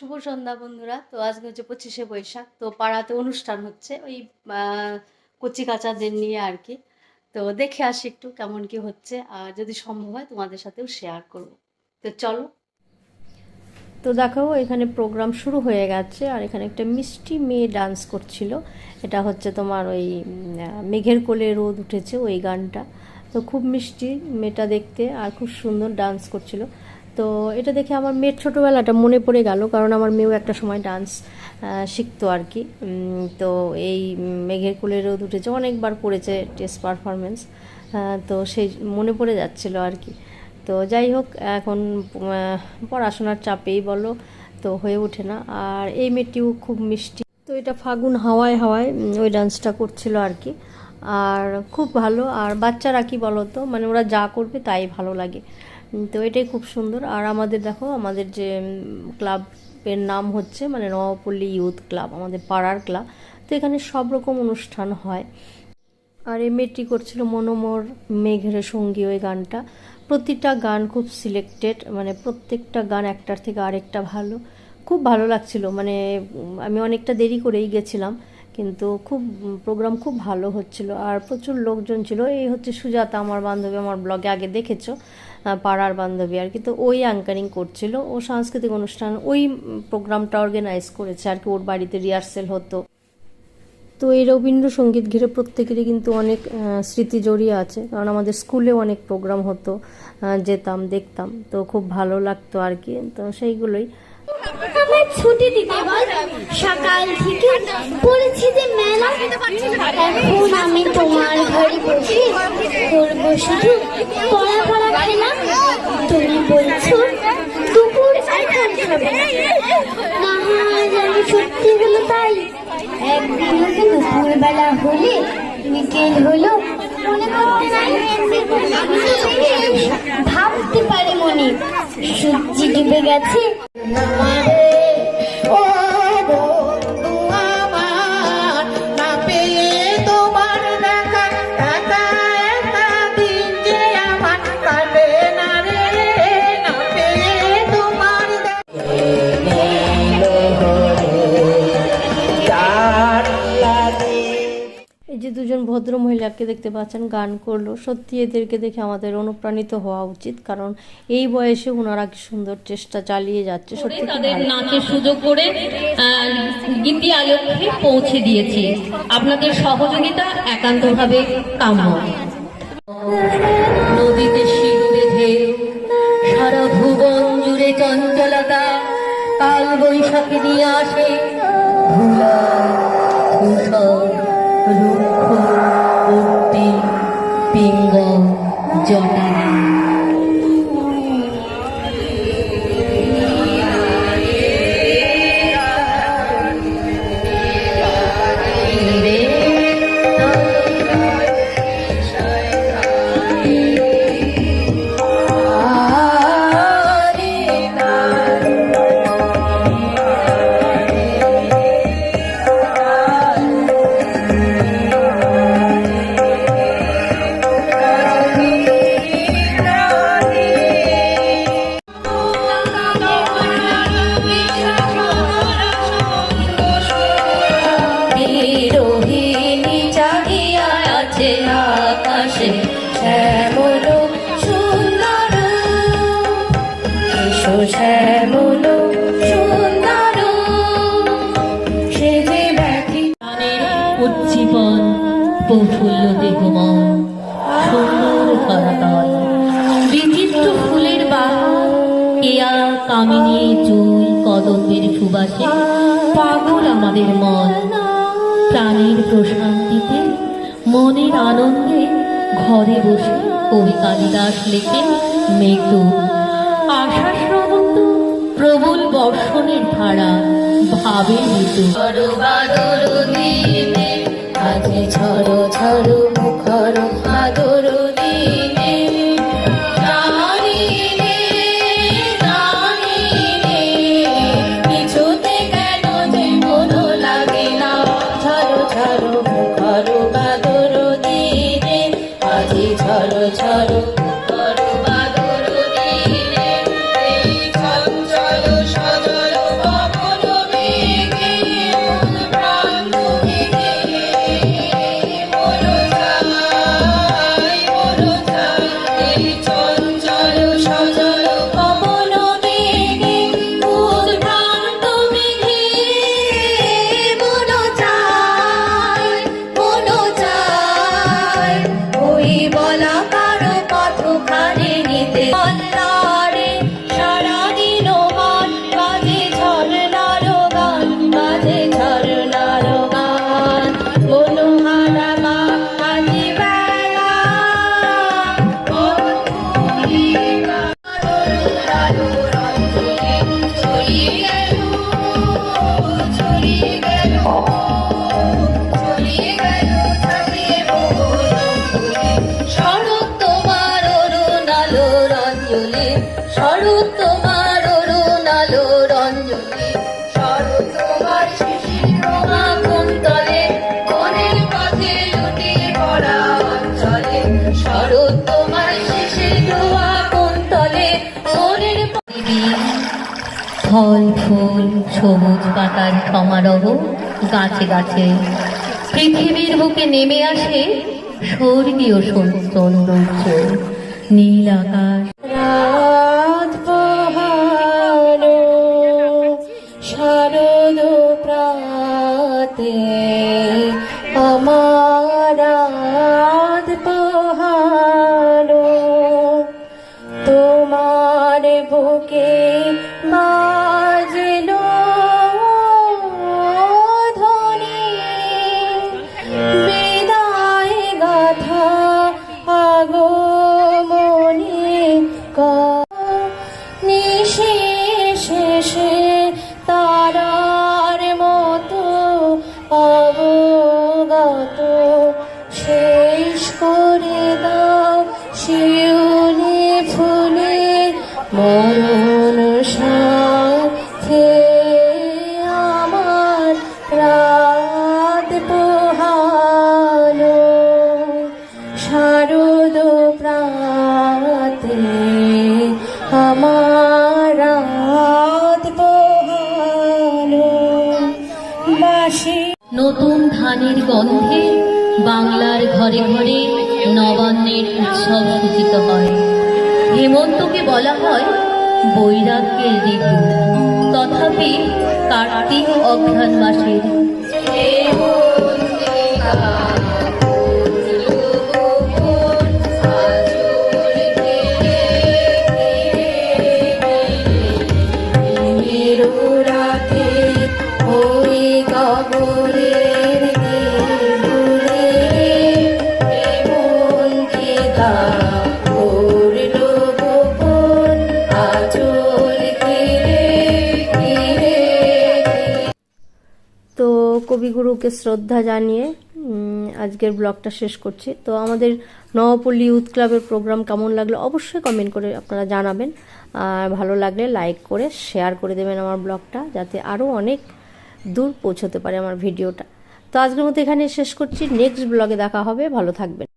শুভ সন্ধ্যা বন্ধুরা। তো আজকে হচ্ছে পঁচিশে বৈশাখ, তো পাড়াতে অনুষ্ঠান হচ্ছে ওই কচি কাচাদের নিয়ে আর কি। তো দেখে আসি একটু কেমন কি হচ্ছে, আর যদি সম্ভব হয় তোমাদের সাথেও শেয়ার করব। তো চলো। তো দেখো, এখানে প্রোগ্রাম শুরু হয়ে গেছে, আর এখানে একটা মিষ্টি মেয়ে ডান্স করছিল। এটা হচ্ছে তোমার ওই মেঘের কোলে রোদ উঠেছে ওই গানটা। তো খুব মিষ্টি মেয়েটা দেখতে, আর খুব সুন্দর ডান্স করছিল। তো এটা দেখে আমার মেয়ের ছোটোবেলাটা মনে পড়ে গেল, কারণ আমার মেয়েও একটা সময় ডান্স শিখতো আর কি। তো এই মেঘের কোলে রোদ উঠেছে অনেকবার করেছে টেস্ট পারফরমেন্স তো সেই মনে পড়ে যাচ্ছিল আর কি। তো যাই হোক, এখন পড়াশোনার চাপেই বলো, তো হয়ে ওঠে না। আর এই মেয়েটিও খুব মিষ্টি। তো এটা ফাগুন হাওয়ায় হাওয়ায় ওই ডান্সটা করছিল আর কি। আর খুব ভালো। আর বাচ্চারা কি বলো তো মানে ওরা যা করবে তাই ভালো লাগে। তো এটাই খুব সুন্দর। আর আমাদের দেখো, আমাদের যে ক্লাবের নাম হচ্ছে মানে নবপল্লী ইউথ ক্লাব আমাদের পাড়ার ক্লাব তো এখানে সব রকম অনুষ্ঠান হয়। আর এই মেয়েটি করছিল মনোমর মেঘের সঙ্গী ওই গানটা। প্রতিটা গান খুব সিলেক্টেড মানে প্রত্যেকটা গান একটার থেকে আরেকটা ভালো। খুব ভালো লাগছিল মানে আমি অনেকটা দেরি করেই গেছিলাম। কিন্তু খুব প্রোগ্রাম খুব ভালো হচ্ছিল। আর প্রচুর লোকজন ছিল। এই হচ্ছে সুজাতা, আমার বান্ধবী, আমার ব্লগে আগে দেখেছ পাড়ার বান্ধবী আর কি। তো ওই অ্যাঙ্কারিং করছিল। ও সাংস্কৃতিক অনুষ্ঠান, ওই প্রোগ্রামটা অর্গানাইজ করেছে আর কি। ওর বাড়িতে রিহার্সেল হতো। তো এই রবীন্দ্রসঙ্গীত ঘিরে প্রত্যেকেরই কিন্তু অনেক স্মৃতি জড়িয়ে আছে। কারণ আমাদের স্কুলে অনেক প্রোগ্রাম হতো যেতাম, দেখতাম। তো খুব ভালো লাগতো আর কি। তো সেইগুলোই। ছুটি দিতে বল। সকাল থেকে বলেছি যে মেলা। এখন আমি তোমার ঘরে বসে করব শুধু পড়া পড়া খেলা। তুমি বলছো দুপুর সত্যি হলো তাই। একদিন হয়তো দুপুরবেলা হলে, বিকেল হলো ভাবতে পারে মনে, সূর্যি ডুবে গেছে। ভদ্র মহিলাকে দেখতে পাচ্ছেন গান করল। সত্যি এদেরকে দেখে আমাদের অনুপ্রাণিত হওয়া উচিত কারণ এই বয়সে ওনারা কি সুন্দর চেষ্টা চালিয়ে যাচ্ছে। সত্যি তাদের। নাচের সুযোগ করে গীতি আলোকে পৌঁছে দিয়েছি। আপনাদের সহযোগিতা একান্তভাবে কাম্য। নদীতে ঢেউ সারা ভুবন জুড়ে চঞ্চলতা কাল বৈশাখী নিয়ে আসে ধুলা ধূসর llorar. উজ্জীবন প্রফুল্ল দেহমন সুন্দর ধরাতল বিচিত্র ফুলের বাহার কেয়া কামিনী চুই কদম্বের সুবাসে, পাগল আমাদের মন। প্রাণের প্রশান্তিতে, মনের আনন্দে ঘরে বসে কবি কালিদাস লেখেন মেঘদূত আশা শ্রবন্ত প্রবল বর্ষণের ধারা ঋতু। আজে ঝড় ঝড় রঞ্জলি তোমার রঞ্জলি ফল, ফুল, সবুজ পাতার সমারোহ গাছে গাছে। পৃথিবীর বুকে নেমে আসে স্বর্গীয় সৌন্দর্য নীল আকাশ love. বাসি নতুন ধানের গন্ধে বাংলার ঘরে ঘরে নবান্নের উৎসব সূচিত হয়। হেমন্তকে বলা হয় বৈরাগ্যের ঋতু। তথাপি কার্তিক অঘ্রাণ মাসের কবিগুরুকে শ্রদ্ধা জানিয়ে আজকের ব্লগটা শেষ করছি। তো আমাদের নবপল্লী ইউথ ক্লাবের প্রোগ্রাম কেমন লাগল অবশ্যই কমেন্ট করে আপনারা জানাবেন। আর ভালো লাগলে লাইক করে, শেয়ার করে দেবেন আমার ব্লগটা, যাতে আরও অনেক দূর পৌঁছতে পারে আমার ভিডিওটা। তো আজকের মতো এখানে শেষ করছি। নেক্সট ব্লগে দেখা হবে। ভালো থাকবেন।